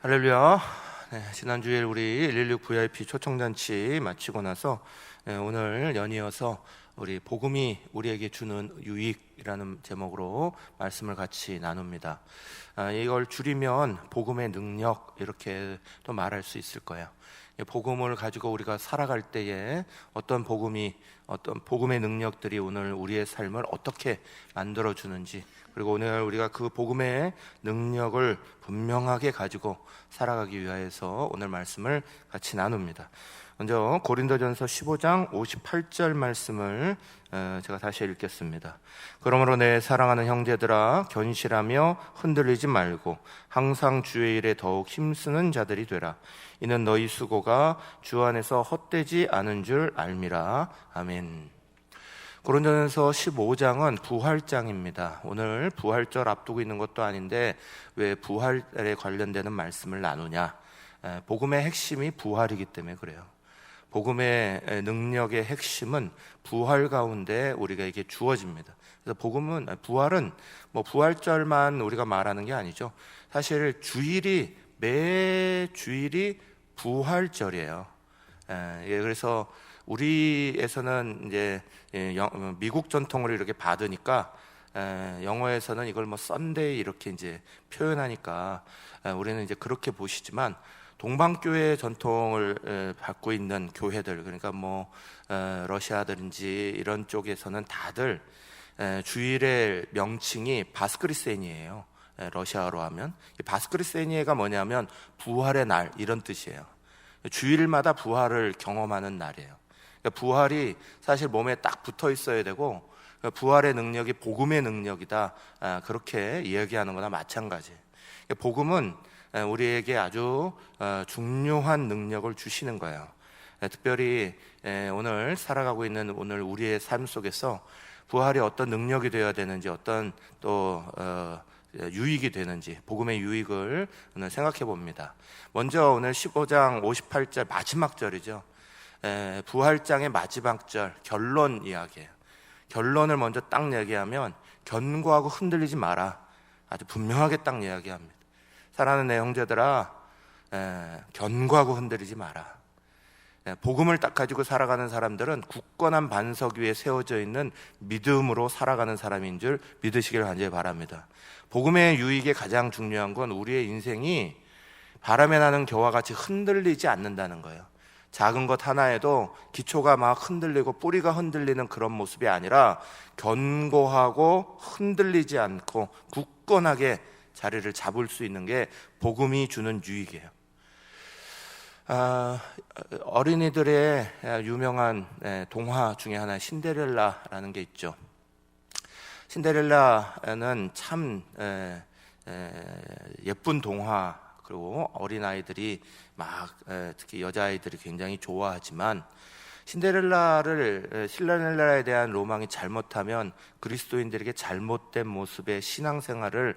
할렐루야. 네, 지난주에 우리 116 VIP 초청잔치 마치고 나서 네, 오늘 연이어서 우리 복음이 우리에게 주는 유익이라는 제목으로 말씀을 같이 나눕니다. 아, 이걸 줄이면 복음의 능력 이렇게 또 말할 수 있을 거예요. 이 복음을 가지고 우리가 살아갈 때에 어떤 복음이 어떤 복음의 능력들이 오늘 우리의 삶을 어떻게 만들어 주는지 그리고 오늘 우리가 그 복음의 능력을 분명하게 가지고 살아가기 위하여서 오늘 말씀을 같이 나눕니다. 먼저 고린도전서 15장 58절 말씀을 어, 제가 다시 읽겠습니다. 그러므로 내 사랑하는 형제들아 견실하며 흔들리지 말고 항상 주의 일에 더욱 힘쓰는 자들이 되라. 이는 너희 수고가 주 안에서 헛되지 않은 줄 알미라. 아멘. 고린도전서 15장은 부활장입니다. 오늘 부활절 앞두고 있는 것도 아닌데 왜 부활에 관련되는 말씀을 나누냐? 에, 복음의 핵심이 부활이기 때문에 그래요. 복음의 능력의 핵심은 부활 가운데 우리가 이게 주어집니다. 그래서 복음은 부활은 뭐 부활절만 우리가 말하는 게 아니죠. 사실 주일이 매 주일이 부활절이에요. 예, 그래서 우리에서는 이제 예, 미국 전통을 이렇게 받으니까 영어에서는 이걸 뭐 썬데이 이렇게 이제 표현하니까 우리는 이제 그렇게 보시지만 동방교회 전통을 받고 있는 교회들 그러니까 뭐 러시아들인지 이런 쪽에서는 다들 주일의 명칭이 바스크리세니예요. 러시아로 하면 바스크리세니에가 뭐냐면 부활의 날 이런 뜻이에요. 주일마다 부활을 경험하는 날이에요. 그러니까 부활이 사실 몸에 딱 붙어 있어야 되고 그러니까 부활의 능력이 복음의 능력이다 아, 그렇게 이야기하는 거나 마찬가지예요. 그러니까 복음은 우리에게 아주 어, 중요한 능력을 주시는 거예요. 특별히 오늘 살아가고 있는 오늘 우리의 삶 속에서 부활이 어떤 능력이 되어야 되는지 어떤 또 어, 유익이 되는지 복음의 유익을 오늘 생각해 봅니다. 먼저 오늘 15장 58절 마지막 절이죠. 부활장의 마지막 절 결론 이야기예요. 결론을 먼저 딱 얘기하면 견고하고 흔들리지 마라. 아주 분명하게 딱 이야기합니다. 사랑하는 내 형제들아, 에, 견고하고 흔들리지 마라. 에, 복음을 딱 가지고 살아가는 사람들은 굳건한 반석 위에 세워져 있는 믿음으로 살아가는 사람인 줄 믿으시길 간절히 바랍니다. 복음의 유익에 가장 중요한 건 우리의 인생이 바람에 나는 겨와 같이 흔들리지 않는다는 거예요. 작은 것 하나에도 기초가 막 흔들리고 뿌리가 흔들리는 그런 모습이 아니라 견고하고 흔들리지 않고 굳건하게 자리를 잡을 수 있는 게 복음이 주는 유익이에요. 아, 어린이들의 유명한 동화 중에 하나 신데렐라라는 게 있죠. 신데렐라는 참 예쁜 동화 그리고 어린 아이들이 막 특히 여자 아이들이 굉장히 좋아하지만 신데렐라를 신데렐라에 대한 로망이 잘못하면 그리스도인들에게 잘못된 모습의 신앙생활을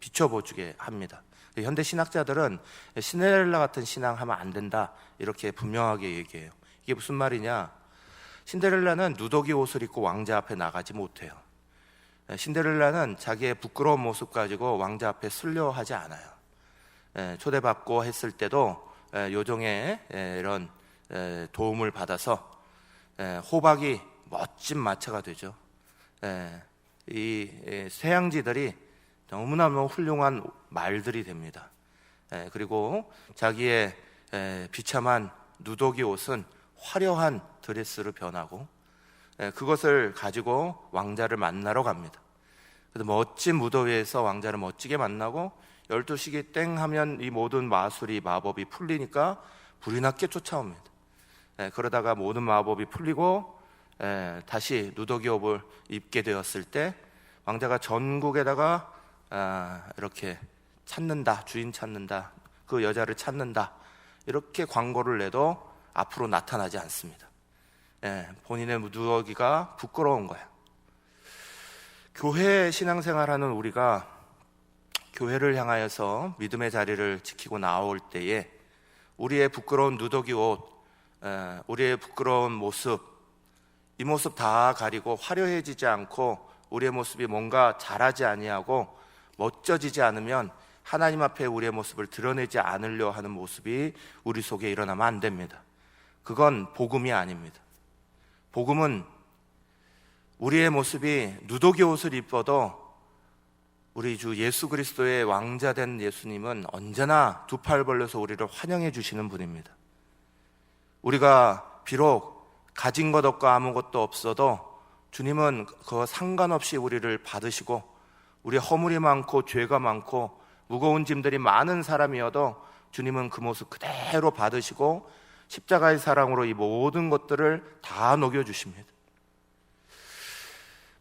비춰보주게 합니다. 현대 신학자들은 신데렐라 같은 신앙하면 안 된다 이렇게 분명하게 얘기해요. 이게 무슨 말이냐? 신데렐라는 누더기 옷을 입고 왕자 앞에 나가지 못해요. 신데렐라는 자기의 부끄러운 모습 가지고 왕자 앞에 슬려하지 않아요. 초대받고 했을 때도 요정의 이런 도움을 받아서 호박이 멋진 마차가 되죠. 이 쇠양지들이 너무나 너무 훌륭한 말들이 됩니다. 그리고 자기의 비참한 누더기 옷은 화려한 드레스로 변하고 그것을 가지고 왕자를 만나러 갑니다. 그래서 멋진 무더위에서 왕자를 멋지게 만나고 12시기 땡 하면 이 모든 마술이 마법이 풀리니까 불이 났게 쫓아옵니다. 예, 그러다가 모든 마법이 풀리고 예, 다시 누더기업을 입게 되었을 때 왕자가 전국에다가 아, 이렇게 찾는다 주인 찾는다 그 여자를 찾는다 이렇게 광고를 내도 앞으로 나타나지 않습니다. 예, 본인의 누더기가 부끄러운 거야. 교회 신앙생활하는 우리가 교회를 향하여서 믿음의 자리를 지키고 나올 때에 우리의 부끄러운 누더기 옷, 우리의 부끄러운 모습, 이 모습 다 가리고 화려해지지 않고 우리의 모습이 뭔가 잘하지 아니하고 멋져지지 않으면 하나님 앞에 우리의 모습을 드러내지 않으려 하는 모습이 우리 속에 일어나면 안 됩니다. 그건 복음이 아닙니다. 복음은 우리의 모습이 누더기 옷을 입어도 우리 주 예수 그리스도의 왕자 된 예수님은 언제나 두 팔 벌려서 우리를 환영해 주시는 분입니다. 우리가 비록 가진 것 없고 아무것도 없어도 주님은 그거 상관없이 우리를 받으시고 우리 허물이 많고 죄가 많고 무거운 짐들이 많은 사람이어도 주님은 그 모습 그대로 받으시고 십자가의 사랑으로 이 모든 것들을 다 녹여 주십니다.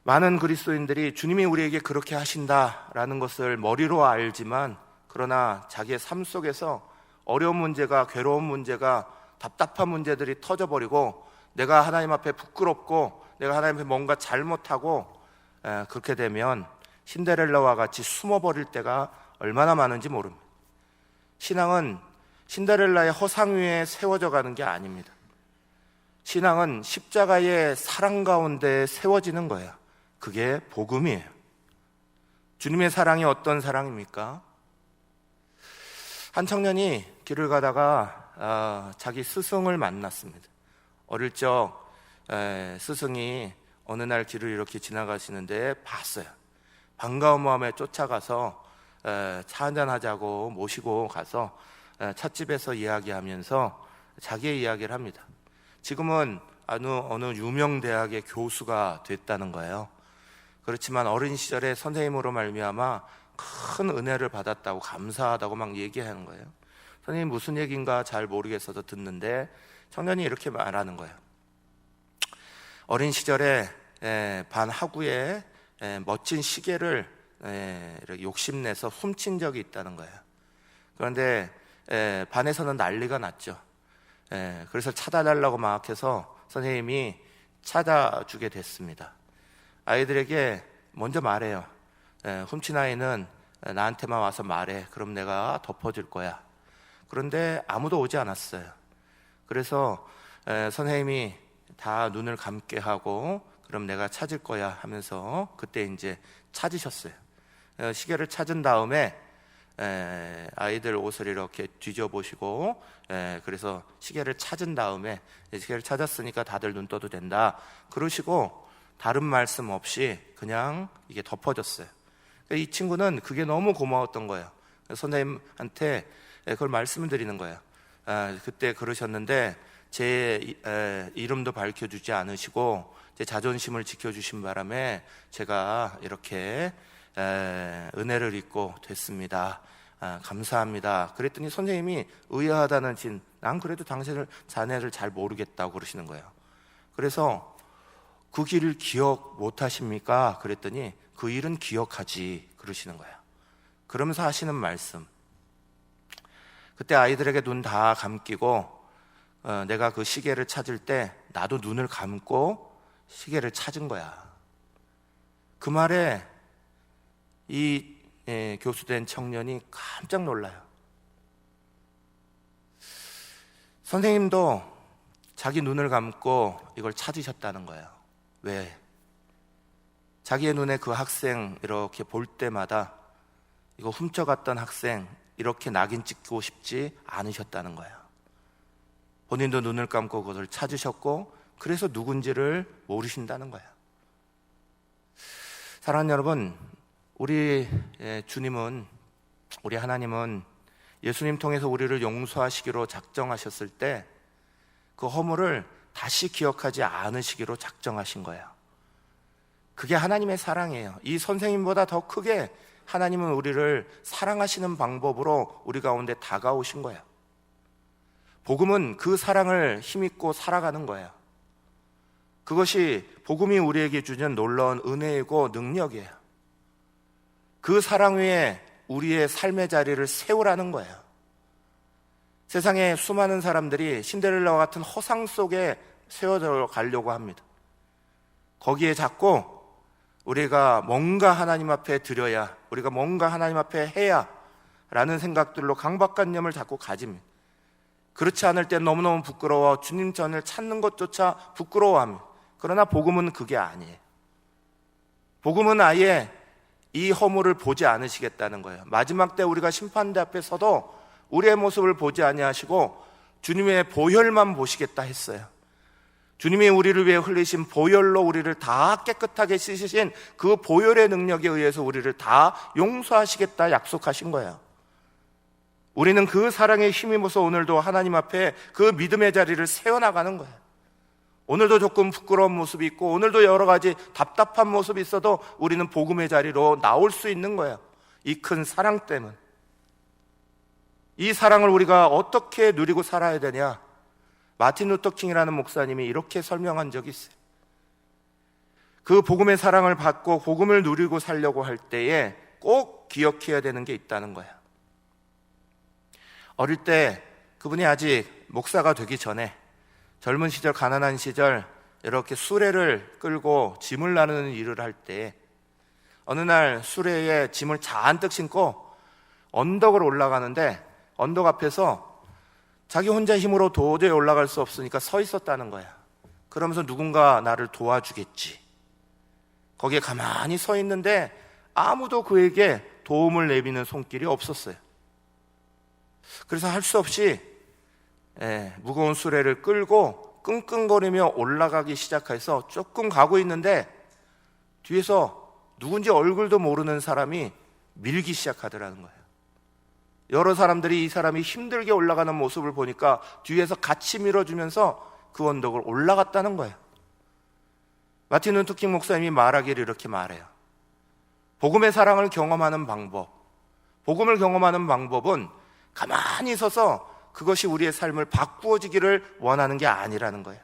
많은 그리스도인들이 주님이 우리에게 그렇게 하신다라는 것을 머리로 알지만 그러나 자기의 삶 속에서 어려운 문제가 괴로운 문제가 답답한 문제들이 터져버리고 내가 하나님 앞에 부끄럽고 내가 하나님 앞에 뭔가 잘못하고 에, 그렇게 되면 신데렐라와 같이 숨어버릴 때가 얼마나 많은지 모릅니다. 신앙은 신데렐라의 허상 위에 세워져 가는 게 아닙니다. 신앙은 십자가의 사랑 가운데 세워지는 거예요. 그게 복음이에요. 주님의 사랑이 어떤 사랑입니까? 한 청년이 길을 가다가 아, 자기 스승을 만났습니다. 어릴 적 에, 스승이 어느 날 길을 이렇게 지나가시는데 봤어요. 반가운 마음에 쫓아가서 에, 차 한잔 하자고 모시고 가서 에, 찻집에서 이야기하면서 자기의 이야기를 합니다. 지금은 어느, 어느 유명 대학의 교수가 됐다는 거예요. 그렇지만 어린 시절에 선생님으로 말미암아 큰 은혜를 받았다고 감사하다고 막 얘기하는 거예요. 선생님 무슨 얘기인가 잘 모르겠어서 듣는데 청년이 이렇게 말하는 거예요. 어린 시절에 에, 반 하구에 에, 멋진 시계를 욕심내서 훔친 적이 있다는 거예요. 그런데 에, 반에서는 난리가 났죠. 에, 그래서 찾아달라고 막 해서 선생님이 찾아주게 됐습니다. 아이들에게 먼저 말해요. 에, 훔친 아이는 나한테만 와서 말해. 그럼 내가 덮어줄 거야. 그런데 아무도 오지 않았어요. 그래서 에, 선생님이 다 눈을 감게 하고 그럼 내가 찾을 거야 하면서 그때 이제 찾으셨어요. 에, 시계를 찾은 다음에 에, 아이들 옷을 이렇게 뒤져보시고 에, 그래서 시계를 찾은 다음에 시계를 찾았으니까 다들 눈 떠도 된다. 그러시고 다른 말씀 없이 그냥 이게 덮어졌어요. 이 친구는 그게 너무 고마웠던 거예요. 선생님한테 그걸 말씀을 드리는 거예요. 아, 그때 그러셨는데 제 이름도 밝혀주지 않으시고 제 자존심을 지켜주신 바람에 제가 이렇게 에, 은혜를 입고 됐습니다. 아, 감사합니다. 그랬더니 선생님이 의아하다는 진, 난 그래도 당신을 자네를 잘 모르겠다고 그러시는 거예요. 그래서 그 길을 기억 못 하십니까? 그랬더니 그 일은 기억하지 그러시는 거예요. 그러면서 하시는 말씀. 그때 아이들에게 눈 다 감기고 어, 내가 그 시계를 찾을 때 나도 눈을 감고 시계를 찾은 거야. 그 말에 이 예, 교수된 청년이 깜짝 놀라요. 선생님도 자기 눈을 감고 이걸 찾으셨다는 거예요. 왜? 자기의 눈에 그 학생 이렇게 볼 때마다 이거 훔쳐갔던 학생 이렇게 낙인 찍고 싶지 않으셨다는 거예요. 본인도 눈을 감고 그것을 찾으셨고 그래서 누군지를 모르신다는 거예요. 사랑하는 여러분, 우리 예, 주님은 우리 하나님은 예수님 통해서 우리를 용서하시기로 작정하셨을 때 그 허물을 다시 기억하지 않으시기로 작정하신 거예요. 그게 하나님의 사랑이에요. 이 선생님보다 더 크게 하나님은 우리를 사랑하시는 방법으로 우리 가운데 다가오신 거예요. 복음은 그 사랑을 힘입고 살아가는 거예요. 그것이 복음이 우리에게 주는 놀라운 은혜이고 능력이에요. 그 사랑 위에 우리의 삶의 자리를 세우라는 거예요. 세상에 수많은 사람들이 신데렐라와 같은 허상 속에 세워져 가려고 합니다. 거기에 자꾸 우리가 뭔가 하나님 앞에 드려야, 우리가 뭔가 하나님 앞에 해야 라는 생각들로 강박관념을 자꾸 가집니다. 그렇지 않을 때 너무너무 부끄러워 주님 전을 찾는 것조차 부끄러워합니다. 그러나 복음은 그게 아니에요. 복음은 아예 이 허물을 보지 않으시겠다는 거예요. 마지막 때 우리가 심판대 앞에 서도 우리의 모습을 보지 아니하시고 주님의 보혈만 보시겠다 했어요. 주님이 우리를 위해 흘리신 보혈로 우리를 다 깨끗하게 씻으신 그 보혈의 능력에 의해서 우리를 다 용서하시겠다 약속하신 거예요. 우리는 그 사랑에 힘입어서 오늘도 하나님 앞에 그 믿음의 자리를 세워나가는 거예요. 오늘도 조금 부끄러운 모습이 있고 오늘도 여러 가지 답답한 모습이 있어도 우리는 복음의 자리로 나올 수 있는 거예요. 이 큰 사랑 때문. 이 사랑을 우리가 어떻게 누리고 살아야 되냐? 마틴 루터킹이라는 목사님이 이렇게 설명한 적이 있어요. 그 복음의 사랑을 받고 복음을 누리고 살려고 할 때에 꼭 기억해야 되는 게 있다는 거예요. 어릴 때 그분이 아직 목사가 되기 전에 젊은 시절 가난한 시절 이렇게 수레를 끌고 짐을 나르는 일을 할 때 어느 날 수레에 짐을 잔뜩 신고 언덕을 올라가는데 언덕 앞에서 자기 혼자 힘으로 도저히 올라갈 수 없으니까 서 있었다는 거야. 그러면서 누군가 나를 도와주겠지. 거기에 가만히 서 있는데 아무도 그에게 도움을 내비는 손길이 없었어요. 그래서 할 수 없이 예, 무거운 수레를 끌고 끙끙거리며 올라가기 시작해서 조금 가고 있는데 뒤에서 누군지 얼굴도 모르는 사람이 밀기 시작하더라는 거예요. 여러 사람들이 이 사람이 힘들게 올라가는 모습을 보니까 뒤에서 같이 밀어주면서 그 언덕을 올라갔다는 거예요. 마틴 루터킹 목사님이 말하기를 이렇게 말해요. 복음의 사랑을 경험하는 방법, 복음을 경험하는 방법은 가만히 서서 그것이 우리의 삶을 바꾸어지기를 원하는 게 아니라는 거예요.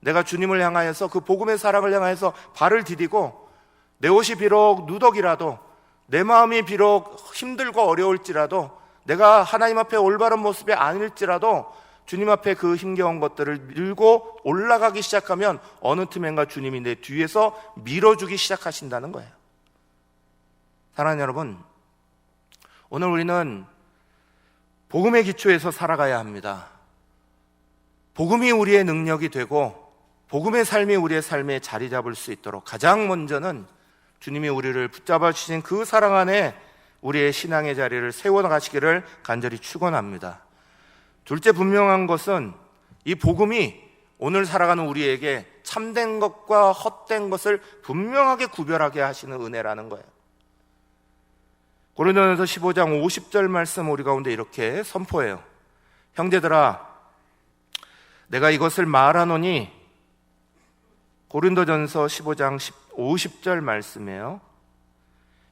내가 주님을 향하여서 그 복음의 사랑을 향하여서 발을 디디고 내 옷이 비록 누더기라도 내 마음이 비록 힘들고 어려울지라도 내가 하나님 앞에 올바른 모습이 아닐지라도 주님 앞에 그 힘겨운 것들을 밀고 올라가기 시작하면 어느 틈엔가 주님이 내 뒤에서 밀어주기 시작하신다는 거예요. 사랑하는 여러분, 오늘 우리는 복음의 기초에서 살아가야 합니다. 복음이 우리의 능력이 되고 복음의 삶이 우리의 삶에 자리 잡을 수 있도록 가장 먼저는 주님이 우리를 붙잡아 주신 그 사랑 안에 우리의 신앙의 자리를 세워나가시기를 간절히 축원합니다. 둘째 분명한 것은 이 복음이 오늘 살아가는 우리에게 참된 것과 헛된 것을 분명하게 구별하게 하시는 은혜라는 거예요. 고린도전서 15장 50절 말씀 우리 가운데 이렇게 선포해요. 형제들아, 내가 이것을 말하노니 고린도전서 15장 50절 말씀이에요.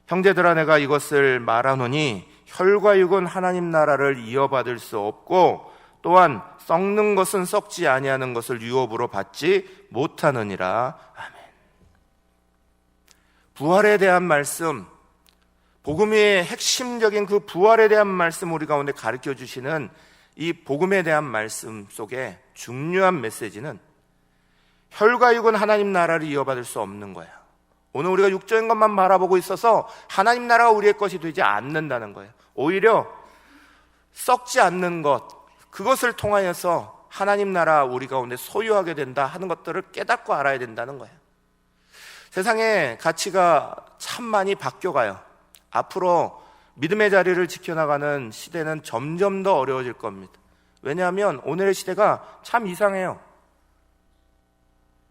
형제들아, 내가 이것을 말하노니 혈과 육은 하나님 나라를 이어받을 수 없고 또한 썩는 것은 썩지 아니하는 것을 유업으로 받지 못하느니라. 아멘. 부활에 대한 말씀, 복음의 핵심적인 그 부활에 대한 말씀 우리 가운데 가르쳐 주시는 이 복음에 대한 말씀 속에 중요한 메시지는 혈과 육은 하나님 나라를 이어받을 수 없는 거예요. 오늘 우리가 육적인 것만 바라보고 있어서 하나님 나라가 우리의 것이 되지 않는다는 거예요. 오히려 썩지 않는 것, 그것을 통하여서 하나님 나라 우리 가운데 소유하게 된다 하는 것들을 깨닫고 알아야 된다는 거예요. 세상의 가치가 참 많이 바뀌어가요. 앞으로 믿음의 자리를 지켜나가는 시대는 점점 더 어려워질 겁니다. 왜냐하면 오늘의 시대가 참 이상해요.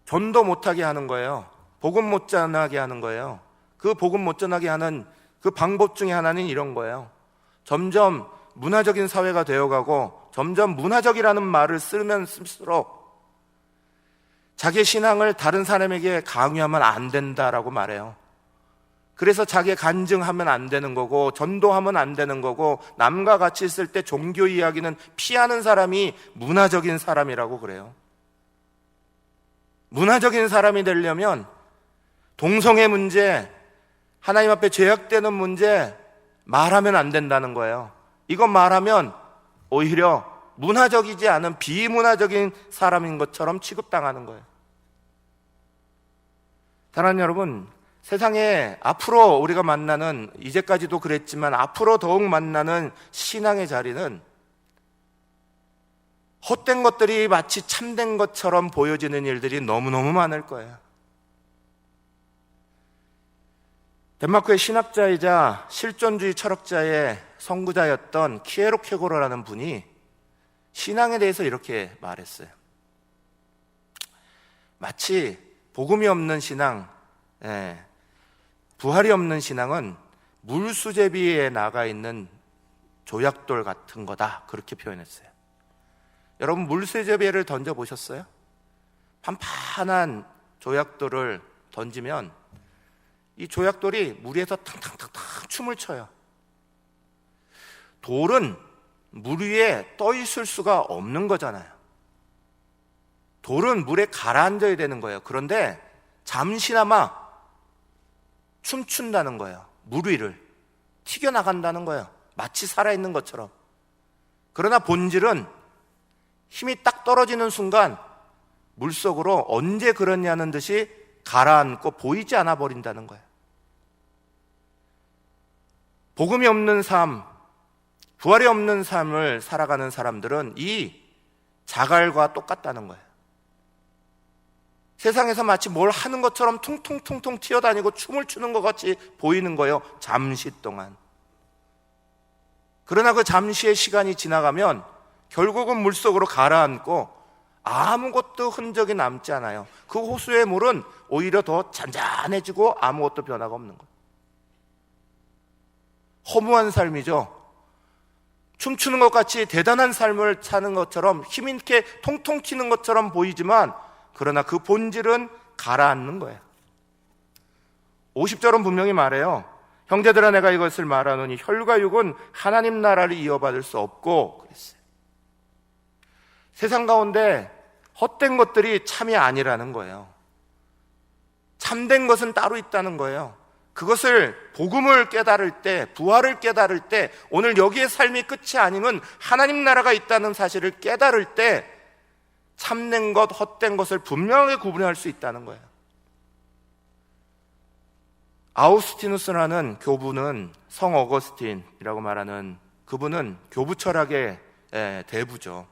전도 못하게 하는 거예요. 복음 못 전하게 하는 거예요. 그 복음 못 전하게 하는 그 방법 중에 하나는 이런 거예요. 점점 문화적인 사회가 되어가고 점점 문화적이라는 말을 쓰면 쓸수록 자기 신앙을 다른 사람에게 강요하면 안 된다라고 말해요. 그래서 자기 간증하면 안 되는 거고 전도하면 안 되는 거고 남과 같이 있을 때 종교 이야기는 피하는 사람이 문화적인 사람이라고 그래요. 문화적인 사람이 되려면 동성애 문제, 하나님 앞에 죄악되는 문제 말하면 안 된다는 거예요. 이거 말하면 오히려 문화적이지 않은 비문화적인 사람인 것처럼 취급당하는 거예요. 사랑하는 여러분, 세상에 앞으로 우리가 만나는 이제까지도 그랬지만 앞으로 더욱 만나는 신앙의 자리는 헛된 것들이 마치 참된 것처럼 보여지는 일들이 너무너무 많을 거예요. 덴마크의 신학자이자 실존주의 철학자의 선구자였던 키에로 케고르라는 분이 신앙에 대해서 이렇게 말했어요. 마치 복음이 없는 신앙, 예, 부활이 없는 신앙은 물수제비에 나가 있는 조약돌 같은 거다. 그렇게 표현했어요. 여러분, 물수제비를 던져보셨어요? 판판한 조약돌을 던지면 이 조약돌이 물 위에서 탕탕탕탕 춤을 춰요. 돌은 물 위에 떠 있을 수가 없는 거잖아요. 돌은 물에 가라앉아야 되는 거예요. 그런데 잠시나마 춤춘다는 거예요. 물 위를 튀겨나간다는 거예요. 마치 살아있는 것처럼. 그러나 본질은 힘이 딱 떨어지는 순간 물속으로 언제 그러냐는 듯이 가라앉고 보이지 않아 버린다는 거예요. 복음이 없는 삶, 부활이 없는 삶을 살아가는 사람들은 이 자갈과 똑같다는 거예요. 세상에서 마치 뭘 하는 것처럼 퉁퉁퉁퉁 튀어다니고 춤을 추는 것 같이 보이는 거예요. 잠시 동안. 그러나 그 잠시의 시간이 지나가면 결국은 물속으로 가라앉고 아무것도 흔적이 남지 않아요. 그 호수의 물은 오히려 더 잔잔해지고 아무것도 변화가 없는 거예요. 허무한 삶이죠. 춤추는 것 같이 대단한 삶을 사는 것처럼 힘있게 통통 튀는 것처럼 보이지만 그러나 그 본질은 가라앉는 거예요. 50절은 분명히 말해요. 형제들아 내가 이것을 말하노니 혈과 육은 하나님 나라를 이어받을 수 없고 그랬어요. 세상 가운데 헛된 것들이 참이 아니라는 거예요. 참된 것은 따로 있다는 거예요. 그것을 복음을 깨달을 때, 부활을 깨달을 때, 오늘 여기에 삶이 끝이 아니면 하나님 나라가 있다는 사실을 깨달을 때 참된 것, 헛된 것을 분명하게 구분할 수 있다는 거예요. 아우스티누스라는 교부는 성 어거스틴이라고 말하는 그분은 교부 철학의 대부죠.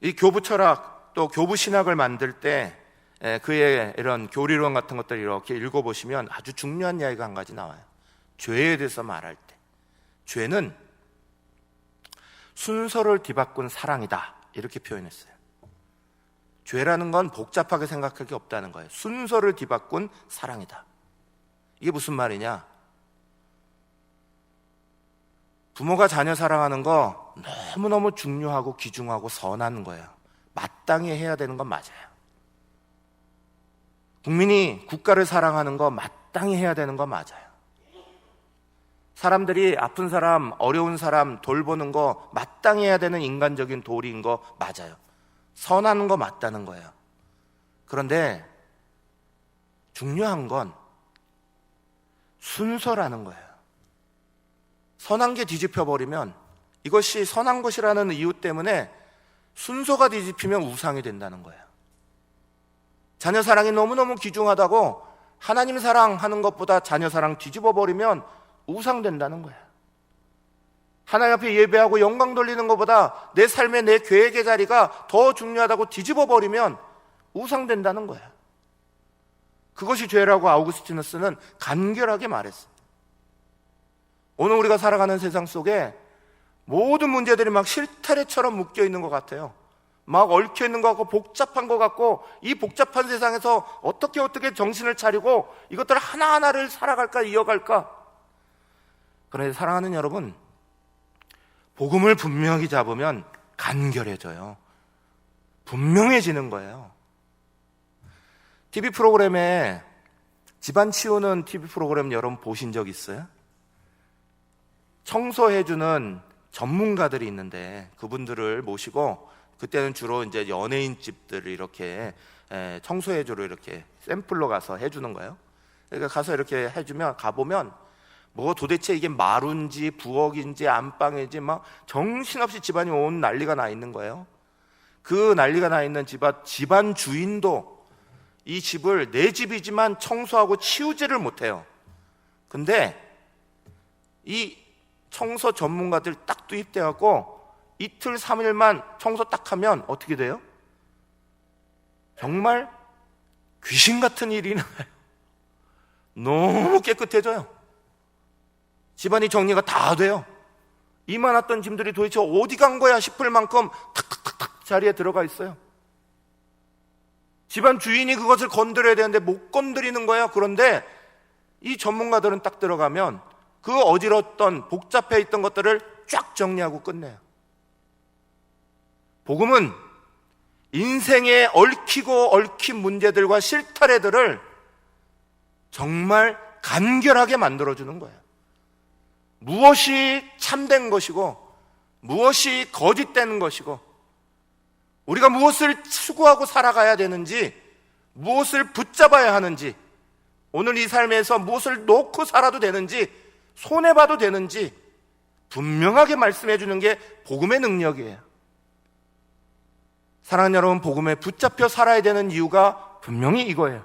이 교부 철학 또 교부 신학을 만들 때 그의 이런 교리론 같은 것들 이렇게 읽어보시면 아주 중요한 이야기가 한 가지 나와요. 죄에 대해서 말할 때. 죄는 순서를 뒤바꾼 사랑이다. 이렇게 표현했어요. 죄라는 건 복잡하게 생각할 게 없다는 거예요. 순서를 뒤바꾼 사랑이다. 이게 무슨 말이냐? 부모가 자녀 사랑하는 거 너무너무 중요하고 귀중하고 선한 거예요. 마땅히 해야 되는 건 맞아요. 국민이 국가를 사랑하는 거 마땅히 해야 되는 거 맞아요. 사람들이 아픈 사람, 어려운 사람 돌보는 거 마땅히 해야 되는 인간적인 도리인 거 맞아요. 선한 거 맞다는 거예요. 그런데 중요한 건 순서라는 거예요. 선한 게 뒤집혀 버리면 이것이 선한 것이라는 이유 때문에 순서가 뒤집히면 우상이 된다는 거예요. 자녀 사랑이 너무너무 귀중하다고 하나님 사랑하는 것보다 자녀 사랑 뒤집어 버리면 우상된다는 거야. 하나님 앞에 예배하고 영광 돌리는 것보다 내 삶의 내 계획의 자리가 더 중요하다고 뒤집어 버리면 우상된다는 거야. 그것이 죄라고 아우구스티누스는 간결하게 말했어. 오늘 우리가 살아가는 세상 속에 모든 문제들이 막 실타래처럼 묶여 있는 것 같아요. 막 얽혀 있는 것 같고 복잡한 것 같고 이 복잡한 세상에서 어떻게 어떻게 정신을 차리고 이것들 하나하나를 살아갈까 이어갈까 그런데 사랑하는 여러분, 복음을 분명히 잡으면 간결해져요. 분명해지는 거예요. TV 프로그램에 집안 치우는 TV 프로그램 여러분 보신 적 있어요? 청소해주는 전문가들이 있는데 그분들을 모시고 그때는 주로 이제 연예인 집들을 이렇게 청소해주러 이렇게 샘플로 가서 해주는 거예요. 그러니까 가서 이렇게 해주면 가보면 뭐 도대체 이게 마루인지 부엌인지 안방인지 막 정신없이 집안이 온 난리가 나 있는 거예요. 그 난리가 나 있는 집안, 집안 주인도 이 집을 내 집이지만 청소하고 치우지를 못해요. 근데 이 청소 전문가들 딱 투입돼갖고 이틀, 삼일만 청소 딱 하면 어떻게 돼요? 정말 귀신 같은 일이 나요. 너무 깨끗해져요. 집안이 정리가 다 돼요. 이만했던 짐들이 도대체 어디 간 거야 싶을 만큼 탁탁탁탁 자리에 들어가 있어요. 집안 주인이 그것을 건드려야 되는데 못 건드리는 거예요. 그런데 이 전문가들은 딱 들어가면 그 어지럽던 복잡해 있던 것들을 쫙 정리하고 끝내요. 복음은 인생에 얽히고 얽힌 문제들과 실타래들을 정말 간결하게 만들어주는 거예요. 무엇이 참된 것이고, 무엇이 거짓된 것이고, 우리가 무엇을 추구하고 살아가야 되는지, 무엇을 붙잡아야 하는지, 오늘 이 삶에서 무엇을 놓고 살아도 되는지, 손해봐도 되는지, 분명하게 말씀해 주는 게 복음의 능력이에요. 사랑하는 여러분, 복음에 붙잡혀 살아야 되는 이유가 분명히 이거예요.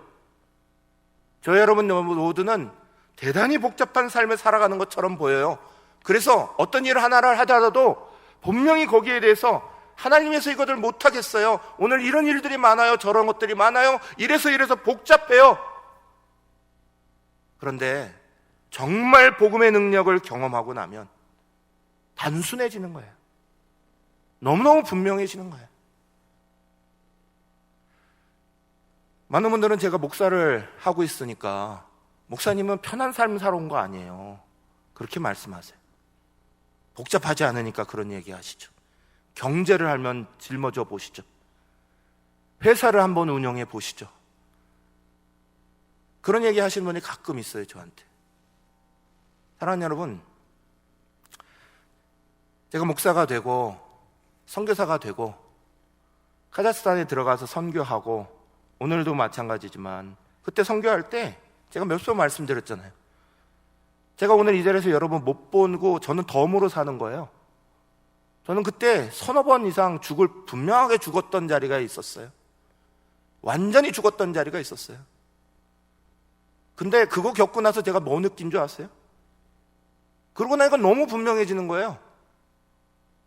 저 여러분 모두는 대단히 복잡한 삶을 살아가는 것처럼 보여요. 그래서 어떤 일 하나를 하더라도 분명히 거기에 대해서 하나님에서 이것을 못하겠어요. 오늘 이런 일들이 많아요. 저런 것들이 많아요. 이래서 이래서 복잡해요. 그런데 정말 복음의 능력을 경험하고 나면 단순해지는 거예요. 너무너무 분명해지는 거예요. 많은 분들은 제가 목사를 하고 있으니까 목사님은 편한 삶 살아온 거 아니에요. 그렇게 말씀하세요. 복잡하지 않으니까 그런 얘기 하시죠. 경제를 하면 짊어져 보시죠. 회사를 한번 운영해 보시죠. 그런 얘기 하시는 분이 가끔 있어요, 저한테. 사랑하는 여러분, 제가 목사가 되고, 선교사가 되고, 카자흐스탄에 들어가서 선교하고, 오늘도 마찬가지지만, 그때 선교할 때 제가 몇 번 말씀드렸잖아요. 제가 오늘 이 자리에서 여러분 못 보고 저는 덤으로 사는 거예요. 저는 그때 서너 번 이상 죽을 분명하게 죽었던 자리가 있었어요. 완전히 죽었던 자리가 있었어요. 근데 그거 겪고 나서 제가 뭐 느낀 줄 아세요? 그러고 나니까 너무 분명해지는 거예요.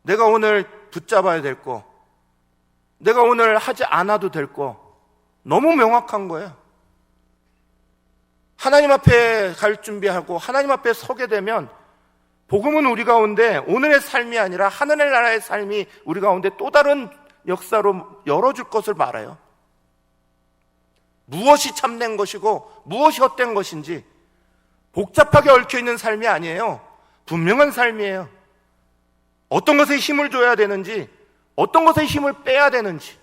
내가 오늘 붙잡아야 될 거, 내가 오늘 하지 않아도 될 거, 너무 명확한 거예요. 하나님 앞에 갈 준비하고 하나님 앞에 서게 되면 복음은 우리 가운데 오늘의 삶이 아니라 하늘의 나라의 삶이 우리 가운데 또 다른 역사로 열어줄 것을 말해요. 무엇이 참된 것이고 무엇이 헛된 것인지 복잡하게 얽혀 있는 삶이 아니에요. 분명한 삶이에요. 어떤 것에 힘을 줘야 되는지, 어떤 것에 힘을 빼야 되는지.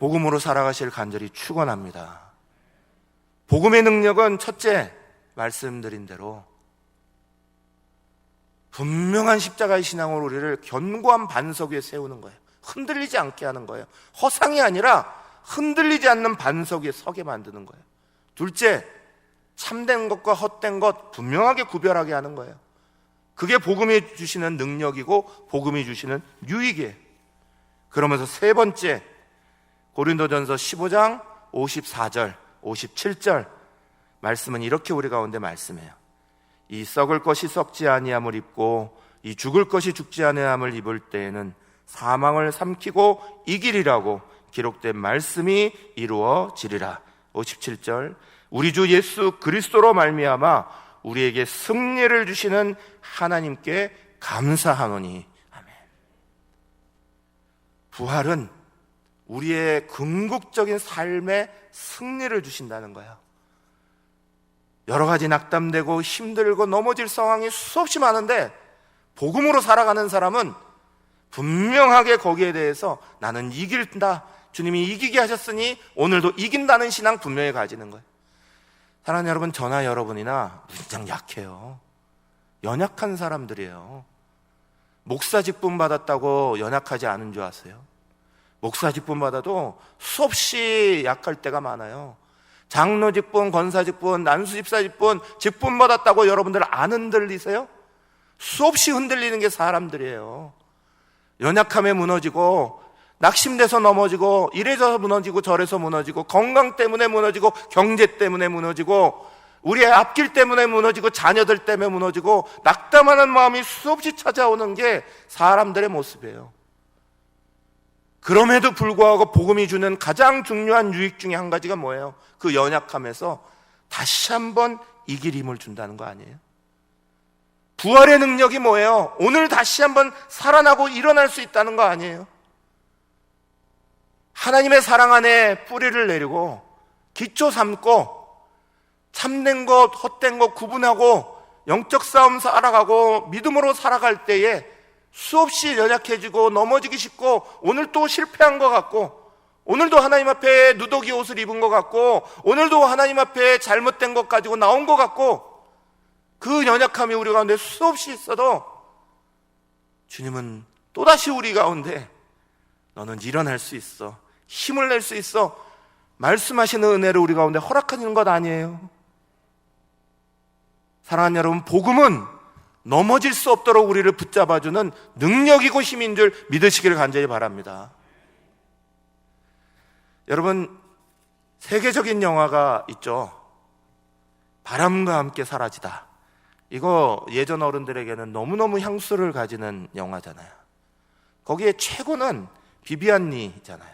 복음으로 살아가실 간절히 축원합니다. 복음의 능력은 첫째 말씀드린 대로 분명한 십자가의 신앙으로 우리를 견고한 반석 위에 세우는 거예요. 흔들리지 않게 하는 거예요. 허상이 아니라 흔들리지 않는 반석 위에 서게 만드는 거예요. 둘째, 참된 것과 헛된 것 분명하게 구별하게 하는 거예요. 그게 복음이 주시는 능력이고 복음이 주시는 유익이에요. 그러면서 세 번째, 고린도전서 15장 54절, 57절 말씀은 이렇게 우리 가운데 말씀해요. 이 썩을 것이 썩지 아니함을 입고 이 죽을 것이 죽지 아니함을 입을 때에는 사망을 삼키고 이기리라고 기록된 말씀이 이루어지리라. 57절 우리 주 예수 그리스도로 말미암아 우리에게 승리를 주시는 하나님께 감사하노니 아멘. 부활은 우리의 궁극적인 삶에 승리를 주신다는 거예요. 여러 가지 낙담되고 힘들고 넘어질 상황이 수없이 많은데 복음으로 살아가는 사람은 분명하게 거기에 대해서 나는 이길다. 주님이 이기게 하셨으니 오늘도 이긴다는 신앙 분명히 가지는 거예요. 사랑하는 여러분, 저나 여러분이나 무진장 약해요. 연약한 사람들이에요. 목사 직분 받았다고 연약하지 않은 줄 아세요? 목사 직분 받아도 수없이 약할 때가 많아요. 장로 직분, 권사 직분, 난수 집사 직분, 직분 받았다고 여러분들 안 흔들리세요? 수없이 흔들리는 게 사람들이에요. 연약함에 무너지고, 낙심돼서 넘어지고, 이래서 무너지고, 저래서 무너지고, 건강 때문에 무너지고, 경제 때문에 무너지고, 우리의 앞길 때문에 무너지고, 자녀들 때문에 무너지고, 낙담하는 마음이 수없이 찾아오는 게 사람들의 모습이에요. 그럼에도 불구하고 복음이 주는 가장 중요한 유익 중에 한 가지가 뭐예요? 그 연약함에서 다시 한번 이길 힘을 준다는 거 아니에요? 부활의 능력이 뭐예요? 오늘 다시 한번 살아나고 일어날 수 있다는 거 아니에요? 하나님의 사랑 안에 뿌리를 내리고 기초 삼고 참된 것, 헛된 것 구분하고 영적 싸움 살아가고 믿음으로 살아갈 때에 수없이 연약해지고 넘어지기 쉽고 오늘 또 실패한 것 같고 오늘도 하나님 앞에 누더기 옷을 입은 것 같고 오늘도 하나님 앞에 잘못된 것 가지고 나온 것 같고 그 연약함이 우리 가운데 수없이 있어도 주님은 또다시 우리 가운데 너는 일어날 수 있어 힘을 낼 수 있어 말씀하시는 은혜를 우리 가운데 허락하는 것 아니에요. 사랑하는 여러분 복음은 넘어질 수 없도록 우리를 붙잡아주는 능력이고 힘인 줄 믿으시기를 간절히 바랍니다. 여러분 세계적인 영화가 있죠. 바람과 함께 사라지다. 이거 예전 어른들에게는 너무너무 향수를 가지는 영화잖아요. 거기에 최고는 비비안니잖아요.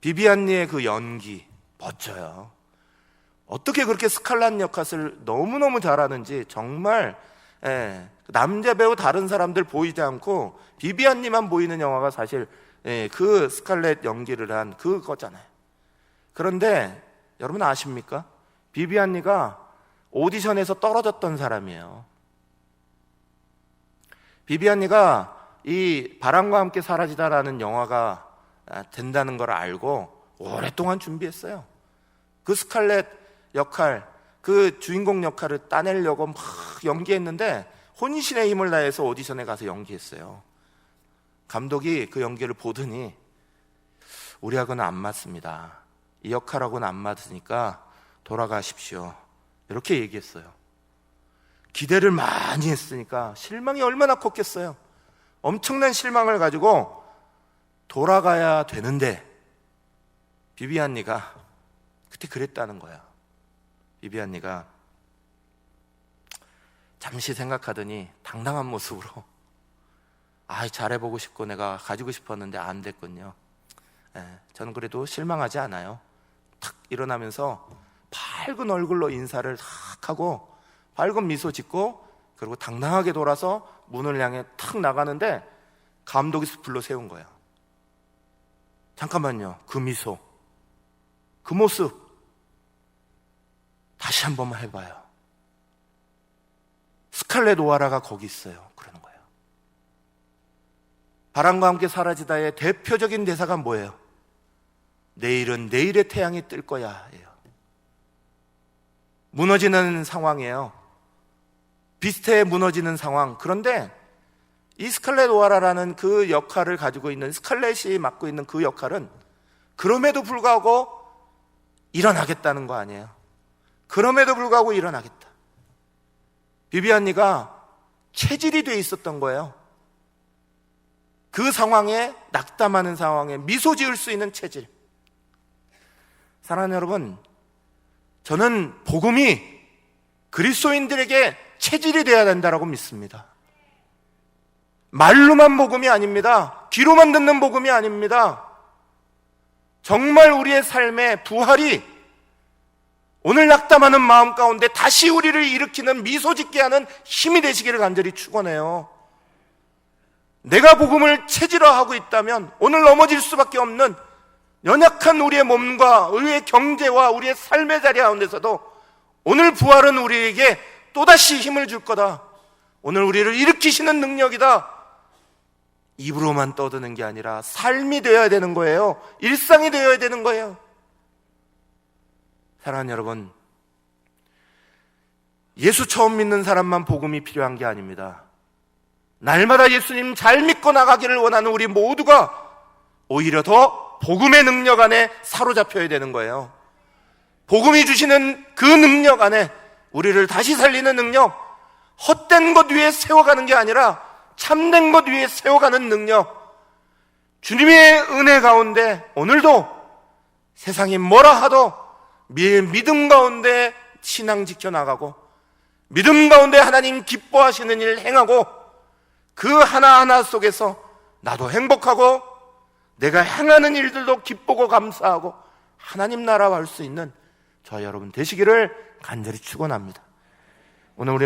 비비안니의 그 연기 멋져요. 어떻게 그렇게 스칼란 역할을 너무너무 잘하는지 정말 예, 남자 배우 다른 사람들 보이지 않고 비비안니만 보이는 영화가 사실 예, 그 스칼렛 연기를 한 그거잖아요. 그런데 여러분 아십니까? 비비안니가 오디션에서 떨어졌던 사람이에요. 비비안니가 이 바람과 함께 사라지다라는 영화가 아, 된다는 걸 알고 오랫동안 준비했어요. 그 스칼렛 역할, 그 주인공 역할을 따내려고 막 연기했는데 혼신의 힘을 다해서 오디션에 가서 연기했어요. 감독이 그 연기를 보더니 우리하고는 안 맞습니다. 이 역할하고는 안 맞으니까 돌아가십시오. 이렇게 얘기했어요. 기대를 많이 했으니까 실망이 얼마나 컸겠어요. 엄청난 실망을 가지고 돌아가야 되는데 비비안니가 그때 그랬다는 거야. 비비안니가 잠시 생각하더니 당당한 모습으로 아 잘해보고 싶고 내가 가지고 싶었는데 안 됐군요. 예, 저는 그래도 실망하지 않아요. 탁 일어나면서 밝은 얼굴로 인사를 탁 하고 밝은 미소 짓고 그리고 당당하게 돌아서 문을 향해 탁 나가는데 감독이 불러 세운 거예요. 잠깐만요. 그 미소, 그 모습 다시 한 번만 해봐요. 스칼렛 오하라가 거기 있어요. 그러는 거예요. 바람과 함께 사라지다의 대표적인 대사가 뭐예요? 내일은 내일의 태양이 뜰 거야. 예요. 무너지는 상황이에요. 비슷해 무너지는 상황. 그런데 이 스칼렛 오하라라는 그 역할을 가지고 있는 스칼렛이 맡고 있는 그 역할은 그럼에도 불구하고 일어나겠다는 거 아니에요. 그럼에도 불구하고 일어나겠다. 비비안니가 체질이 돼 있었던 거예요. 그 상황에 낙담하는 상황에 미소 지을 수 있는 체질. 사랑하는 여러분, 저는 복음이 그리스도인들에게 체질이 되어야 된다고 믿습니다. 말로만 복음이 아닙니다. 귀로만 듣는 복음이 아닙니다. 정말 우리의 삶의 부활이 오늘 낙담하는 마음 가운데 다시 우리를 일으키는 미소 짓게 하는 힘이 되시기를 간절히 축원해요. 내가 복음을 체질화하고 있다면 오늘 넘어질 수밖에 없는 연약한 우리의 몸과 우리의 경제와 우리의 삶의 자리 가운데서도 오늘 부활은 우리에게 또다시 힘을 줄 거다. 오늘 우리를 일으키시는 능력이다. 입으로만 떠드는 게 아니라 삶이 되어야 되는 거예요. 일상이 되어야 되는 거예요. 사랑하는 여러분, 예수 처음 믿는 사람만 복음이 필요한 게 아닙니다. 날마다 예수님 잘 믿고 나가기를 원하는 우리 모두가 오히려 더 복음의 능력 안에 사로잡혀야 되는 거예요. 복음이 주시는 그 능력 안에 우리를 다시 살리는 능력, 헛된 것 위에 세워가는 게 아니라 참된 것 위에 세워가는 능력, 주님의 은혜 가운데 오늘도 세상이 뭐라 하도 믿음 가운데 신앙 지켜나가고 믿음 가운데 하나님 기뻐하시는 일 행하고 그 하나하나 속에서 나도 행복하고 내가 행하는 일들도 기쁘고 감사하고 하나님 나라 할수 있는 저 여러분 되시기를 간절히 축원합니다. 오늘 우리